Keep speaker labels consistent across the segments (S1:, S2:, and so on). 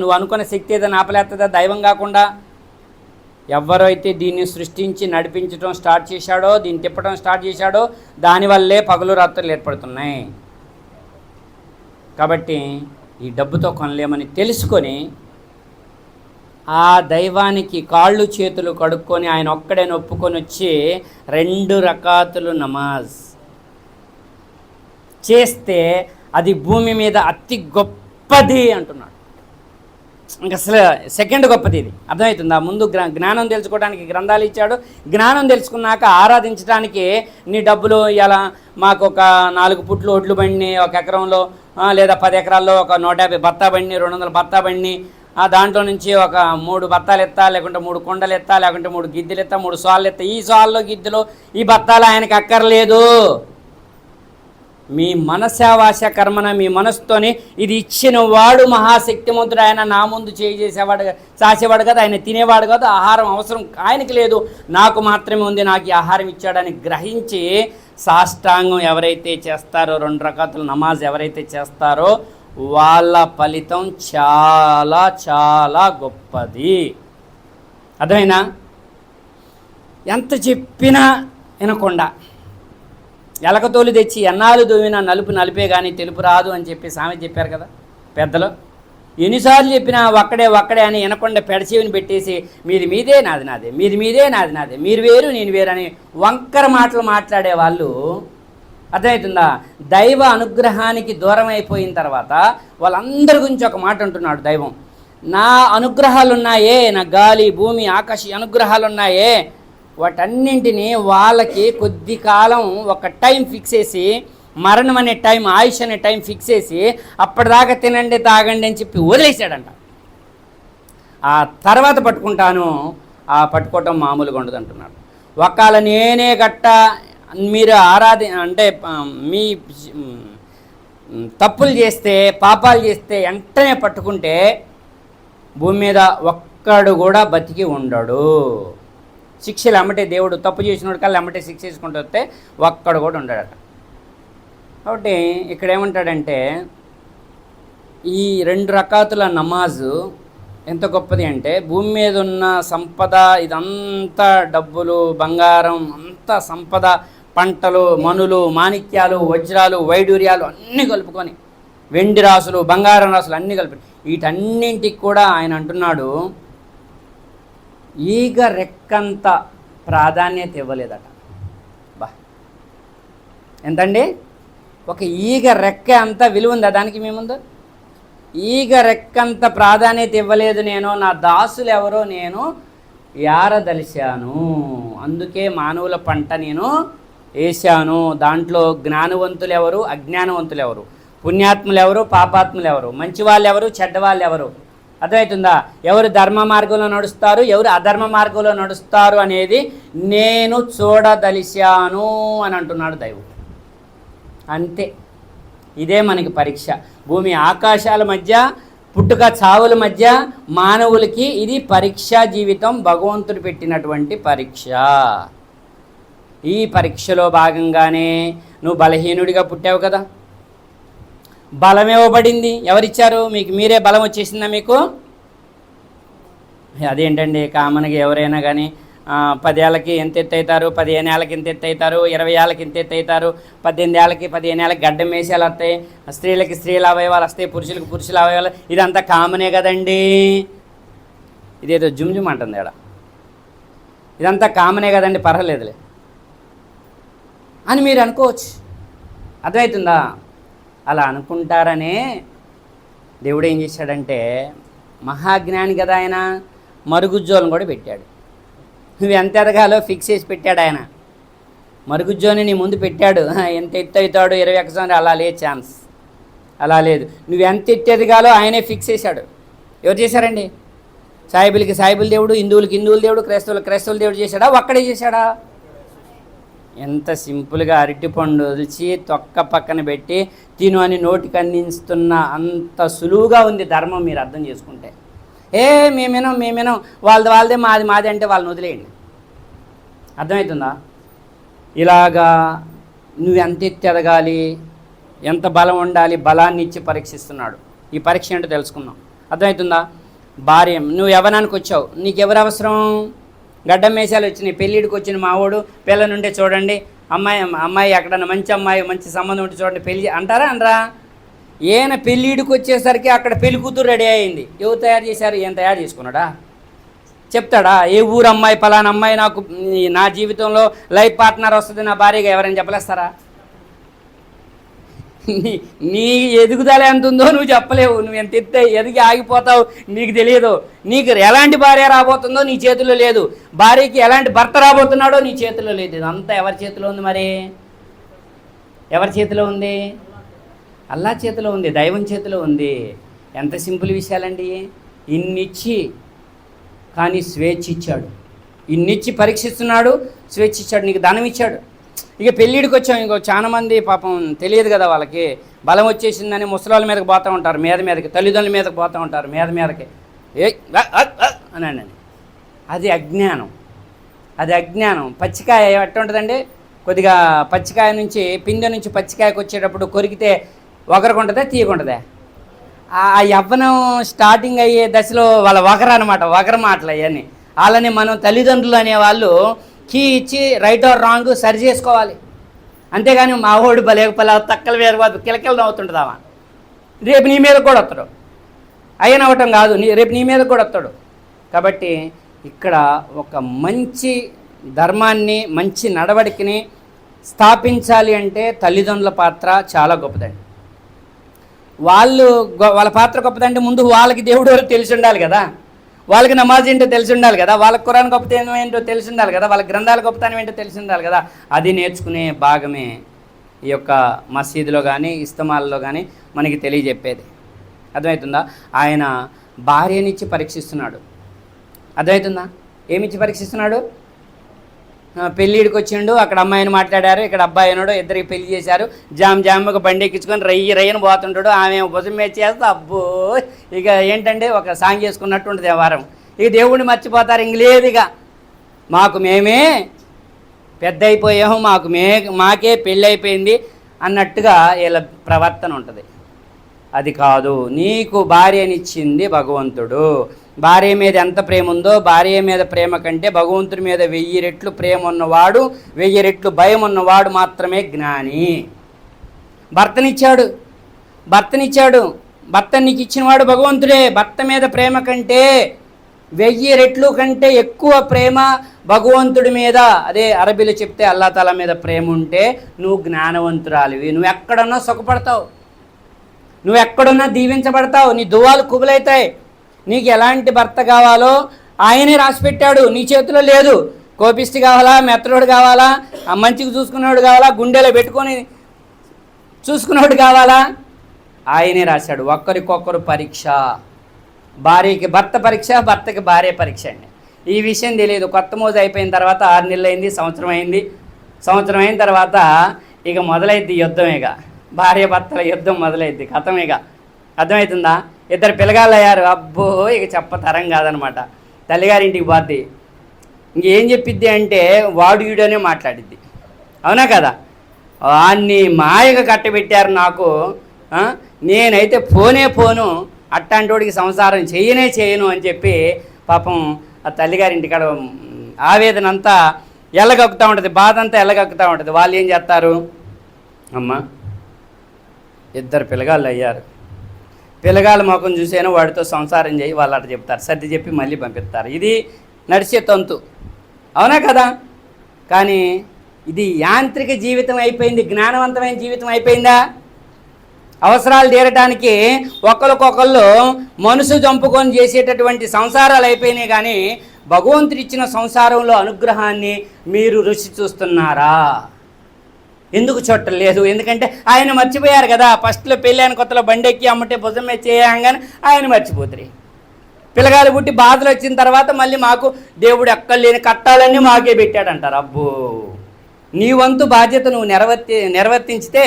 S1: నువ్వు అనుకున్న శక్తి ఏదైనా ఆపలేస్తుందా దైవం కాకుండా ఎవరైతే దీన్ని సృష్టించి నడిపించడం స్టార్ట్ చేశాడో దీన్ని తిప్పడం స్టార్ట్ చేశాడో దానివల్లే పగలు రాత్రులు ఏర్పడుతున్నాయి. కాబట్టి ఈ డబ్బుతో కొనలేమని తెలుసుకొని ఆ దైవానికి కాళ్ళు చేతులు కడుక్కొని ఆయన ఒక్కడే ఒప్పుకొని వచ్చి రెండు రకాతులు నమాజ్ చేస్తే అది భూమి మీద అతి గొప్పది అంటున్నాడు. ఇంకా అసలు సెకండ్ గొప్పది ఇది. అర్థమవుతుందా? ముందు జ్ఞానం తెలుసుకోవడానికి గ్రంథాలు ఇచ్చాడు. జ్ఞానం తెలుసుకున్నాక ఆరాధించడానికి నీ డబ్బులు ఇలా మాకు ఒక నాలుగు పుట్లు ఒడ్లు బండిని ఒక ఎకరంలో లేదా పది ఎకరాల్లో ఒక నూట యాభై బత్తా బండి రెండు వందల బత్తా బండి ఆ దాంట్లో నుంచి ఒక మూడు బత్తాలు ఎత్తా లేకుంటే మూడు కొండలు ఎత్తా లేకుంటే మూడు గిద్దెలు ఎత్తా మూడు సాళ్ళు ఎత్తా. ఈ సాల్లో గిద్దెలు ఈ బత్తాలు ఆయనకి అక్కర్లేదు. మీ మనసావాస కర్మన మీ మనసుతోని ఇది ఇచ్చిన వాడు మహాశక్తిమంతుడు. ఆయన నా ముందు చేయి చేసేవాడు చాసేవాడు కదా ఆయన తినేవాడు కదా ఆహారం అవసరం ఆయనకి లేదు. నాకు మాత్రమే ఉంది నాకు ఈ ఆహారం ఇచ్చాడని గ్రహించి సాష్టాంగం ఎవరైతే చేస్తారో రెండు రకాల నమాజ్ ఎవరైతే చేస్తారో వాళ్ళ ఫలితం చాలా చాలా గొప్పది. అర్థమైనా ఎంత చెప్పినా వినకుండా. ఎలకతోలు తెచ్చి ఎన్నాళ్ళు దూవినా నలుపు నలిపే కానీ తెలుపు రాదు అని చెప్పి సామెత చెప్పారు కదా పెద్దలు. ఎన్నిసార్లు చెప్పినా ఒక్కడే ఒక్కడే అని వినకుండా పెడచేవిని పెట్టేసి మీది మీదే నాది నాదే మీది మీదే నాది నాదే మీరు వేరు నేను వేరు అని వంకర మాటలు మాట్లాడే వాళ్ళు అర్థమవుతుందా? దైవ అనుగ్రహానికి దూరం అయిపోయిన తర్వాత వాళ్ళందరి గురించి ఒక మాట అంటున్నాడు దైవం. నా అనుగ్రహాలు ఉన్నాయే నా గాలి భూమి ఆకాశ అనుగ్రహాలు ఉన్నాయే వాటన్నింటినీ వాళ్ళకి కొద్ది కాలం ఒక టైం ఫిక్స్ చేసి మరణం అనే టైం ఆయుష్ అనే టైం ఫిక్స్ చేసి అప్పటిదాకా తినండి తాగండి అని చెప్పి వదిలేశాడంట. ఆ తర్వాత పట్టుకుంటాను ఆ పట్టుకోవటం మామూలుగా ఉండదు అంటున్నాడు. ఒకవేళ నేనే గట్ట మీరు ఆరాధి అంటే మీ తప్పులు చేస్తే పాపాలు చేస్తే వెంటనే పట్టుకుంటే భూమి మీద ఒక్కడు కూడా బతికి ఉండడు. శిక్షలు అమ్మటే దేవుడు తప్పు చేసినోడు కల్లా అమ్మటే శిక్ష చేసుకుంటూ వస్తే ఒక్కడు కూడా ఉండడట కాబట్టి ఇక్కడ ఏమంటాడంటే ఈ రెండు రకాతుల నమాజు ఎంత గొప్పది అంటే భూమి మీద ఉన్న సంపద ఇదంతా డబ్బులు బంగారం అంతా సంపద పంటలు మనులు మాణిక్యాలు వజ్రాలు వైడూర్యాలు అన్నీ కలుపుకొని వెండి రాసులు బంగారం రాసులు అన్నీ కలిపి వీటన్నింటికి కూడా ఆయన అంటున్నాడు ఈగ రెక్కంత ప్రాధాన్యత ఇవ్వలేదట. బా. ఎంతండి? ఒక ఈగ రెక్క అంత విలువ ఉందా దానికి మీ ముందు? ఈగ రెక్కంత ప్రాధాన్యత ఇవ్వలేదు నేను నా దాసులు ఎవరో నేను యారదలిశాను. అందుకే మానవుల పంట నేను వేశాను దాంట్లో జ్ఞానవంతులు ఎవరు అజ్ఞానవంతులు ఎవరు పుణ్యాత్ములు ఎవరు పాపాత్ములు ఎవరు మంచి వాళ్ళు ఎవరు చెడ్డ వాళ్ళు ఎవరు అర్థమవుతుందా? ఎవరు ధర్మ మార్గంలో నడుస్తారు ఎవరు అధర్మ మార్గంలో నడుస్తారు అనేది నేను చూడదలిశాను అని అంటున్నాడు దైవం. అంతే. ఇదే మనకి పరీక్ష. భూమి ఆకాశాల మధ్య పుట్టుక చావుల మధ్య మానవులకి ఇది పరీక్షా జీవితం భగవంతుడు పెట్టినటువంటి పరీక్ష. ఈ పరీక్షలో భాగంగానే నువ్వు బలహీనుడిగా పుట్టావు కదా. బలం ఇవ్వబడింది. ఎవరిచ్చారు? మీకు మీరే బలం వచ్చేసిందా మీకు? అదేంటండి కామన్గా ఎవరైనా కానీ పదేళ్ళకి ఎంత ఎత్తు అవుతారు? పదిహేను ఏళ్ళకి ఎంత ఎత్తు అవుతారు? ఇరవై ఏళ్ళకి ఎంత ఎత్తు అవుతారు? పద్దెనిమిది ఏళ్ళకి పదిహేను ఏళ్ళకి గడ్డం వేసేలు వస్తాయి. స్త్రీలకి స్త్రీల అవయవాలు వస్తాయి పురుషులకి పురుషుల అవయవాలు. ఇదంతా కామనే కదండి. ఇదేదో జుమ్ జుమ్ అంటుంది ఇక్కడ ఇదంతా కామనే కదండి పర్వాలేదులే. అని మీరు అనుకోవచ్చు. అర్థమవుతుందా? అలా అనుకుంటారనే దేవుడు ఏం చేశాడంటే మహాజ్ఞాని కదా ఆయన మరుగుజ్జోలను కూడా పెట్టాడు. నువ్వు ఎంత ఎదగాలో ఫిక్స్ చేసి పెట్టాడు ఆయన. మరుగుజ్జోని నీ ముందు పెట్టాడు. ఎంత ఎత్తు అవుతాడు ఇరవై ఒక్క సంవత్సరం అలా లేదు ఛాన్స్. అలా లేదు. నువ్వు ఎంత ఎత్తు ఎదగాలో ఆయనే ఫిక్స్ చేశాడు. ఎవరు చేశారండి? సాయిబులకి సాయిబుల దేవుడు హిందువులకి హిందువుల దేవుడు క్రైస్తవులకు క్రైస్తవుల దేవుడు చేశాడా? ఒక్కడే చేశాడా? ఎంత సింపుల్గా అరటిపండు వదిలిచి తొక్క పక్కన పెట్టి తిను అని నోటికి అందిస్తున్న అంత సులువుగా ఉంది ధర్మం మీరు అర్థం చేసుకుంటే. ఏ మేమేనో మేమేనో వాళ్ళది వాళ్ళదే మాది మాది అంటే వాళ్ళని వదిలేయండి. అర్థమవుతుందా ఇలాగా నువ్వు ఎంత ఎత్తి ఎదగాలి ఎంత బలం ఉండాలి బలాన్ని ఇచ్చి పరీక్షిస్తున్నాడు. ఈ పరీక్ష ఏంటో తెలుసుకుందాం. అర్థమవుతుందా భార్య నువ్వు ఎవరానికి వచ్చావు. నీకు ఎవరు అవసరం? గడ్డం మేషాలు వచ్చినాయి. పెళ్ళిడికి వచ్చిన మావోడు పిల్ల నుండే చూడండి అమ్మాయి అమ్మాయి ఎక్కడన్నా మంచి అమ్మాయి మంచి సంబంధం ఉంటే చూడండి పెళ్ళి అంటారా అనరా? ఈయన పెళ్ళిడికి వచ్చేసరికి అక్కడ పెళ్ళి కూతురు రెడీ అయింది. ఎవరు తయారు చేశారు? ఏం తయారు చేసుకున్నాడా? చెప్తాడా? ఏ ఊరు అమ్మాయి పలానా అమ్మాయి నాకు నా జీవితంలో లైఫ్ పార్ట్నర్ వస్తుంది నా భార్యగా ఎవరైనా చెప్పలేస్తారా? నీ నీ ఎదుగుదల ఎంత ఉందో నువ్వు చెప్పలేవు. నువ్వు ఎంత ఎత్తే ఎదిగి ఆగిపోతావు నీకు తెలియదు. నీకు ఎలాంటి భార్య రాబోతుందో నీ చేతిలో లేదు. భార్యకి ఎలాంటి భర్త రాబోతున్నాడో నీ చేతిలో లేదు. ఇదంతా ఎవరి చేతిలో ఉంది మరి? ఎవరి చేతిలో ఉంది? అల్లా చేతిలో ఉంది దైవం చేతిలో ఉంది. ఎంత సింపుల్ విషయాలండి. ఇన్నిచ్చి కానీ స్వేచ్ఛ ఇచ్చాడు ఇన్నిచ్చి పరీక్షిస్తున్నాడు స్వేచ్ఛ ఇచ్చాడు నీకు ధనం ఇచ్చాడు. ఇక పెళ్ళిడికి వచ్చాం ఇంకో చాలా మంది పాపం తెలియదు కదా వాళ్ళకి. బలం వచ్చేసిందని ముసలాళ్ళ మీదకి పోతూ ఉంటారు మీద మీదకి తల్లిదండ్రుల మీదకి పోతూ ఉంటారు మీద మీదకి. ఏ అని అని అది అజ్ఞానం. అది అజ్ఞానం. పచ్చికాయ ఎట్టుంటుందండి కొద్దిగా పచ్చికాయ నుంచి పిందె నుంచి పచ్చికాయకు వచ్చేటప్పుడు కొరికితే ఒకరికుంటుందా తీయకుంటుందా ఆ యవ్వనం స్టార్టింగ్ అయ్యే దశలో వాళ్ళ ఒకరు అనమాట ఒకరు మాటలు అవన్నీ. వాళ్ళని మనం తల్లిదండ్రులు అనేవాళ్ళు కీ ఇచ్చి రైట్ ఆర్ రాంగ్ సరి చేసుకోవాలి. అంతేగాని మా ఓడి బలేకపోలే తక్కల వేరు వాదు కిలకిల నవ్వుతుంటుందామా రేపు నీ మీద కూడా వస్తాడు అయ్యనవ్వటం కాదు నీ రేపు నీ మీద కూడా వస్తాడు కాబట్టి ఇక్కడ ఒక మంచి ధర్మాన్ని మంచి నడవడికని స్థాపించాలి అంటే తల్లిదండ్రుల పాత్ర చాలా గొప్పదండి. వాళ్ళు వాళ్ళ పాత్ర గొప్పదంటే ముందు వాళ్ళకి దేవుడు తెలిసి ఉండాలి కదా. వాళ్ళకి నమాజ్ ఏంటో తెలిసి ఉండాలి కదా వాళ్ళకి కురాన్ గొప్పతనం ఏంటో తెలిసి ఉండాలి కదా వాళ్ళ గ్రంథాల గొప్పతనం ఏంటో తెలిసి ఉండాలి కదా అది నేర్చుకునే భాగమే ఈ యొక్క మసీదులో కానీ ఇస్తమాల్లో కానీ మనకి తెలియజెప్పేది. అర్థమవుతుందా? ఆయన భార్యనిచ్చి పరీక్షిస్తున్నాడు. అర్థమవుతుందా? ఏమిచ్చి పరీక్షిస్తున్నాడు? పెళ్ళిడికి వచ్చిండు అక్కడ అమ్మాయిని మాట్లాడారు ఇక్కడ అబ్బాయి అయినాడు ఇద్దరికి పెళ్ళి చేశారు. జామ్ జామ్గా బండి ఎక్కించుకొని రయ్యి రయ్యను పోతుంటాడు ఆమె భుజం మీద చేస్తే అబ్బో. ఇక ఏంటంటే ఒక సాంగ్ చేసుకున్నట్టు ఉంటుంది ఆ వారం ఇక దేవుడిని మర్చిపోతారు ఇంక లేదు ఇక. మాకు మేమే పెద్ద అయిపోయాము మాకు మే మాకే పెళ్ళి అయిపోయింది అన్నట్టుగా వీళ్ళ ప్రవర్తన ఉంటుంది. అది కాదు. నీకు భార్యనిచ్చింది భగవంతుడు. భార్య మీద ఎంత ప్రేమ ఉందో భార్య మీద ప్రేమ కంటే భగవంతుడి మీద వెయ్యి రెట్లు ప్రేమ ఉన్నవాడు వెయ్యి రెట్లు భయం ఉన్నవాడు మాత్రమే జ్ఞాని. భర్తనిచ్చాడు. భర్తనిచ్చాడు. భర్త నీకు ఇచ్చినవాడు భగవంతుడే. భర్త మీద ప్రేమ కంటే వెయ్యి రెట్లు కంటే ఎక్కువ ప్రేమ భగవంతుడి మీద. అదే అరబీలో చెప్తే అల్లా తల మీద ప్రేమ ఉంటే నువ్వు జ్ఞానవంతురాలివి. నువ్వు ఎక్కడన్నా సుఖపడతావు. నువ్వు ఎక్కడున్నా దీవించబడతావు నీ దువాలు కుబులైతాయి. నీకు ఎలాంటి భర్త కావాలో ఆయనే రాసిపెట్టాడు నీ చేతిలో లేదు. కోపిష్టి కావాలా మెత్తడోడు కావాలా మంచికి మంచిగా చూసుకునేవాడు కావాలా గుండెలో పెట్టుకొని చూసుకునేవాడు కావాలా? ఆయనే రాశాడు ఒక్కరికొక్కరు పరీక్ష. భార్యకి భర్త పరీక్ష భర్తకి భార్య పరీక్ష అండి. ఈ విషయం తెలియదు కొత్త మోజు అయిపోయిన తర్వాత ఆరు నెలలు అయింది సంవత్సరం అయింది. సంవత్సరం అయిన తర్వాత ఇక మొదలైద్ది యుద్ధం ఇక భార్య భర్తల యుద్ధం మొదలైద్ది. కథం ఇక అర్థమవుతుందా ఇద్దరు పిల్లగాళ్ళు అయ్యారు అబ్బో ఇక చెప్ప తరం కాదనమాట. తల్లిగారింటికి పోద్ది. ఇంకేం చెప్పిద్ది అంటే వాడు వీడనే మాట్లాడిద్ది. అవునా కదా? వాన్ని మాయగా కట్టబెట్టారు నాకు. నేనైతే పోనే పోను. అట్టాంటోడికి సంసారం చేయనే చేయను అని చెప్పి పాపం ఆ తల్లిగారింటి కాడ ఆవేదన అంతా ఎల్లగక్కుతూ ఉంటుంది. బాధ అంతా ఎల్లగక్కుతూ ఉంటుంది. వాళ్ళు ఏం చేస్తారు? అమ్మ ఇద్దరు పిల్లగాళ్ళు అయ్యారు. పిల్లగాళ్ళ ముఖం చూసేనా వాడితో సంసారం చేయి వాళ్ళు అట్లా చెప్తారు. సర్ది చెప్పి మళ్ళీ పంపిస్తారు. ఇది నడిచే తంతు. అవునా కదా? కానీ ఇది యాంత్రిక జీవితం అయిపోయింది జ్ఞానవంతమైన జీవితం అయిపోయిందా? అవసరాలు తీరటానికి ఒకరికొకళ్ళు మనసు చంపుకొని చేసేటటువంటి సంసారాలు అయిపోయినాయి కానీ భగవంతుడిచ్చిన సంసారంలో అనుగ్రహాన్ని మీరు రుచి చూస్తున్నారా? ఎందుకు చూడలేదు ఎందుకంటే ఆయన మర్చిపోయారు కదా. ఫస్ట్లో పెళ్ళాను కొత్తలో బండి ఎక్కి అమ్మటే భుజం మీద చేయంగానే ఆయన మర్చిపోతారు. పిల్లగాలు పుట్టి బాధలు వచ్చిన తర్వాత మళ్ళీ మాకు దేవుడు ఎక్కడ లేని కట్టాలన్నీ మాకే పెట్టాడంటారు. అబ్బో! నీ వంతు బాధ్యత నువ్వు నెరవర్తి నిర్వర్తించితే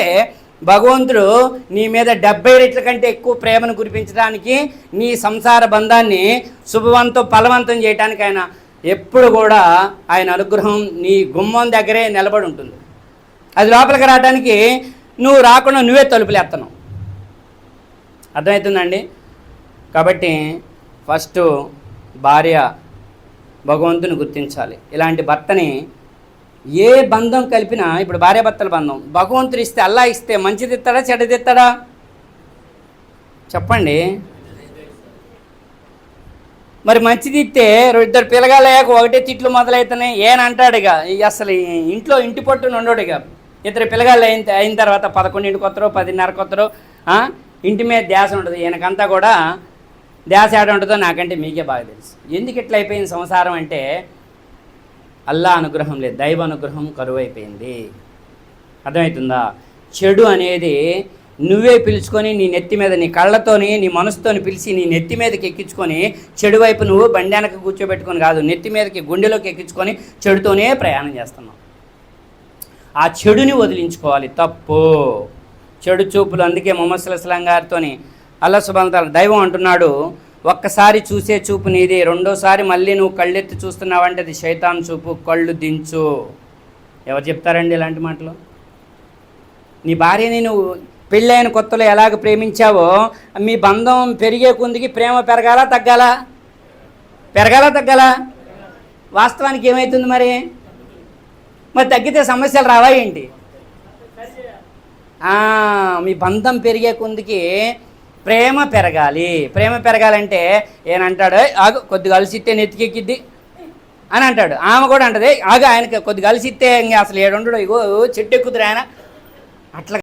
S1: భగవంతుడు నీ మీద డెబ్బై రెట్ల కంటే ఎక్కువ ప్రేమను కురిపించడానికి నీ సంసార బంధాన్ని శుభవంతం ఫలవంతం చేయడానికి ఆయన ఎప్పుడు కూడా ఆయన అనుగ్రహం నీ గుమ్మం దగ్గరే నిలబడి ఉంటుంది. అది లోపలికి రావడానికి నువ్వు రాకుండా నువ్వే తలుపులేస్తున్నావు అర్థమవుతుందండి కాబట్టి ఫస్ట్ భార్య భగవంతుని గుర్తించాలి. ఇలాంటి భర్తని ఏ బంధం కలిపినా ఇప్పుడు భార్యాభర్తల బంధం భగవంతుడు ఇస్తే అల్లా ఇస్తే మంచిది ఇస్తాడా చెడ్డది ఇస్తాడా? చెప్పండి. మరి మంచిది ఇస్తే ఇద్దరు పిల్లగాలయ్యాక ఒకటే తిట్లు మొదలవుతున్నాయి ఏనంటాడు ఇక. అసలు ఇంట్లో ఇంటి పట్టున ఉండడు ఇక. ఇద్దరు పిల్లగాళ్ళు అయిన అయిన తర్వాత పదకొండింటికి వస్తారు పదిన్నరకు వస్తారు. ఇంటి మీద ధ్యాస ఉంటుంది. ఈయనకంతా కూడా ధ్యాస ఏడ ఉంటుందో నాకంటే మీకే బాగా తెలుసు. ఎందుకు ఇట్లా అయిపోయింది సంసారం అంటే అల్లా అనుగ్రహం లేదు దైవ అనుగ్రహం కరువు అయిపోయింది అర్థమవుతుందా చెడు అనేది నువ్వే పిలుచుకొని నీ నెత్తి మీద నీ కళ్ళతోని నీ మనసుతోని పిలిచి నీ నెత్తి మీదకి ఎక్కించుకొని చెడు వైపు నువ్వు బండానికి కూర్చోబెట్టుకొని కాదు నెత్తి మీదకి గుండెలోకి ఎక్కించుకొని చెడుతోనే ప్రయాణం చేస్తున్నావు. ఆ చెడుని వదిలించుకోవాలి. తప్పు. చెడు చూపులు అందుకే మొహమ్మద్ సుల్లాం గారితోని అల్లా సుబాన్ దైవం అంటున్నాడు ఒక్కసారి చూసే చూపు నీది రెండోసారి మళ్ళీ నువ్వు కళ్ళెత్తి చూస్తున్నావంటే అది శైతాన్ చూపు కళ్ళు దించు. ఎవరు చెప్తారండి ఇలాంటి మాటలు? నీ భార్యని నువ్వు పెళ్ళైన కొత్తలో ఎలాగ ప్రేమించావో మీ బంధం పెరిగే కొందికి ప్రేమ పెరగాల తగ్గాలా? పెరగాల తగ్గాలా? వాస్తవానికి ఏమవుతుంది మరి? మరి తగ్గితే సమస్యలు రావా ఏంటి ఆ, మీ బంధం పెరిగే కొందికి ప్రేమ పెరగాలి. ప్రేమ పెరగాలంటే ఏనంటాడు ఆగు కొద్దిగా అలసిస్తే నెత్తికెక్కిద్ది అని అంటాడు. ఆమె కూడా అంటది ఆగు ఆయనకి కొద్దిగా అలసిస్తే ఇంకా అసలు ఏడుండడు ఇగో చెట్టు ఎక్కుతురు ఆయన. అట్లా